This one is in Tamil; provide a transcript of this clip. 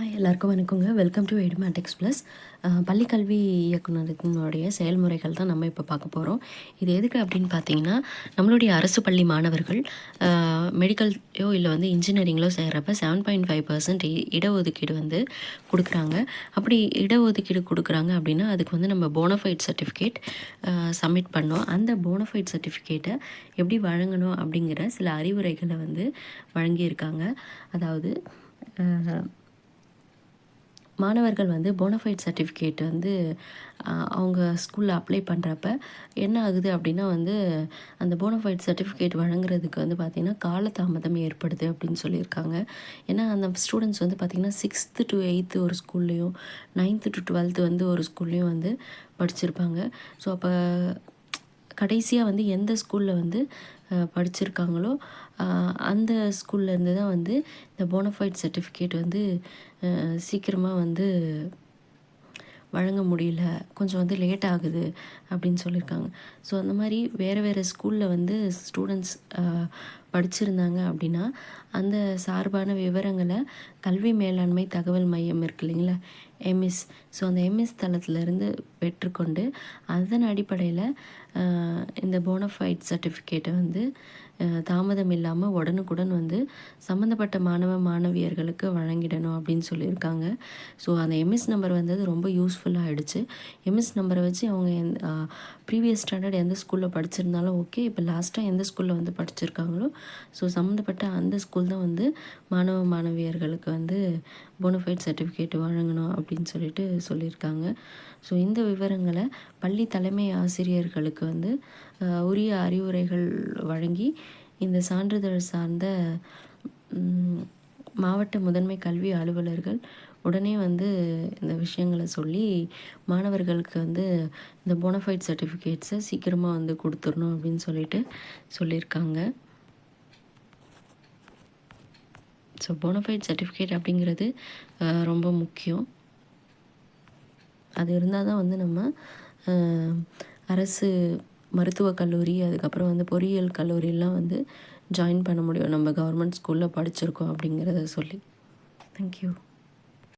ஹாய் எல்லாருக்கும் வணக்கங்க. வெல்கம் டு எடுமேட்டிக்ஸ் ப்ளஸ் பள்ளிக்கல்வி இயக்குநருடைய செயல்முறைகள் தான் நம்ம இப்போ பார்க்க போகிறோம் இது எதுக்கு அப்படின்னு பார்த்தீங்கன்னா நம்மளுடைய அரசு பள்ளி மாணவர்கள் மெடிக்கல்லையோ இல்லை வந்து இன்ஜினியரிங்லோ செய்கிறப்ப செவன் பாயிண்ட் ஃபைவ் பர்சன்ட் இடஒதுக்கீடு வந்து கொடுக்குறாங்க. அப்படி இடஒதுக்கீடு கொடுக்குறாங்க அப்படின்னா அதுக்கு வந்து நம்ம போனஃபைட் சர்டிஃபிகேட் சப்மிட் பண்ணோம். அந்த போனஃபைட் சர்டிஃபிகேட்டை எப்படி வழங்கணும் அப்படிங்கிற சில அறிவுரைகளை வந்து வழங்கியிருக்காங்க. அதாவது மாணவர்கள் வந்து போனஃபைட் சர்டிஃபிகேட் வந்து அவங்க ஸ்கூலில் அப்ளை பண்ணுறப்ப என்ன ஆகுது அப்படின்னா வந்து அந்த போனஃபைட் சர்டிஃபிகேட் வழங்குறதுக்கு வந்து பார்த்திங்கன்னா காலதாமதம் ஏற்படுது அப்படின்னு சொல்லியிருக்காங்க. ஏன்னா அந்த ஸ்டூடெண்ட்ஸ் வந்து பார்த்திங்கன்னா சிக்ஸ்த்து டு எயித்து ஒரு ஸ்கூல்லையும் நைன்த்து டு டுவெல்த்து வந்து ஒரு ஸ்கூல்லேயும் வந்து படிச்சிருப்பாங்க. ஸோ அப்போ கடைசியாக வந்து எந்த ஸ்கூலில் வந்து படிச்சிருக்காங்களோ அந்த ஸ்கூல்லேருந்து தான் வந்து இந்த போனஃபைட் சர்டிஃபிகேட் வந்து சீக்கிரமாக வந்து வழங்க முடியல. கொஞ்சம் வந்து லேட் ஆகுது அப்படின்னு சொல்லியிருக்காங்க ஸோ அந்த மாதிரி வேறு வேறு ஸ்கூலில் வந்து ஸ்டூடெண்ட்ஸ் படிச்சிருந்தாங்க அப்படின்னா அந்த சார்பான விவரங்களை கல்வி மேலாண்மை தகவல் மையம் இருக்கு இல்லைங்களா? எம்எஸ் ஸோ அந்த எம்எஸ் தளத்திலிருந்து பெற்றுக்கொண்டு அதன் அடிப்படையில் இந்த போனஃபைட் சர்டிஃபிகேட்டை வந்து தாமதம் இல்லாமல் உடனுக்குடன் வந்து சம்மந்தப்பட்ட மாணவ மாணவியர்களுக்கு வழங்கிடணும் அப்படின்னு சொல்லியிருக்காங்க. ஸோ அந்த எம்எஸ் நம்பர் வந்தது ரொம்ப யூஸ்ஃபுல்லாக ஆகிடுச்சு எம்எஸ் நம்பரை வச்சு அவங்க எந்த ப்ரீவியஸ் ஸ்டாண்டர்ட் எந்த ஸ்கூலில் படிச்சிருந்தாலும் ஓகே இப்போ லாஸ்ட்டாக எந்த ஸ்கூலில் வந்து படிச்சிருக்காங்களோ ஸோ சம்மந்தப்பட்ட அந்த ஸ்கூல் தான் வந்து மாணவ மாணவியர்களுக்கு வந்து போனஃபைட் சர்டிஃபிகேட் வழங்கணும் அப்படின்னு அப்படின்னு சொல்லிட்டு சொல்லியிருக்காங்க. ஸோ இந்த விவரங்களை பள்ளி தலைமை ஆசிரியர்களுக்கு வந்து உரிய அறிவுரைகள் வழங்கி இந்த சான்றிதழ் சார்ந்த மாவட்ட முதன்மை கல்வி அலுவலர்கள் உடனே வந்து இந்த விஷயங்களை சொல்லி மாணவர்களுக்கு வந்து இந்த போனஃபைட் சர்டிஃபிகேட்ஸை சீக்கிரமாக வந்து கொடுத்துடணும் அப்படின்னு சொல்லிட்டு சொல்லியிருக்காங்க. ஸோ போனஃபைட் சர்டிஃபிகேட் அப்படிங்கிறது ரொம்ப முக்கியம். அது இருந்தால் தான் வந்து நம்ம அரசு மருத்துவக் கல்லூரி அதுக்கப்புறம் வந்து பொறியியல் கல்லூரியெல்லாம் வந்து ஜாயின் பண்ண முடியும். நம்ம கவர்மெண்ட் ஸ்கூலில் படிச்சிருக்கோம் அப்படிங்கிறத சொல்லி. தேங்க்யூ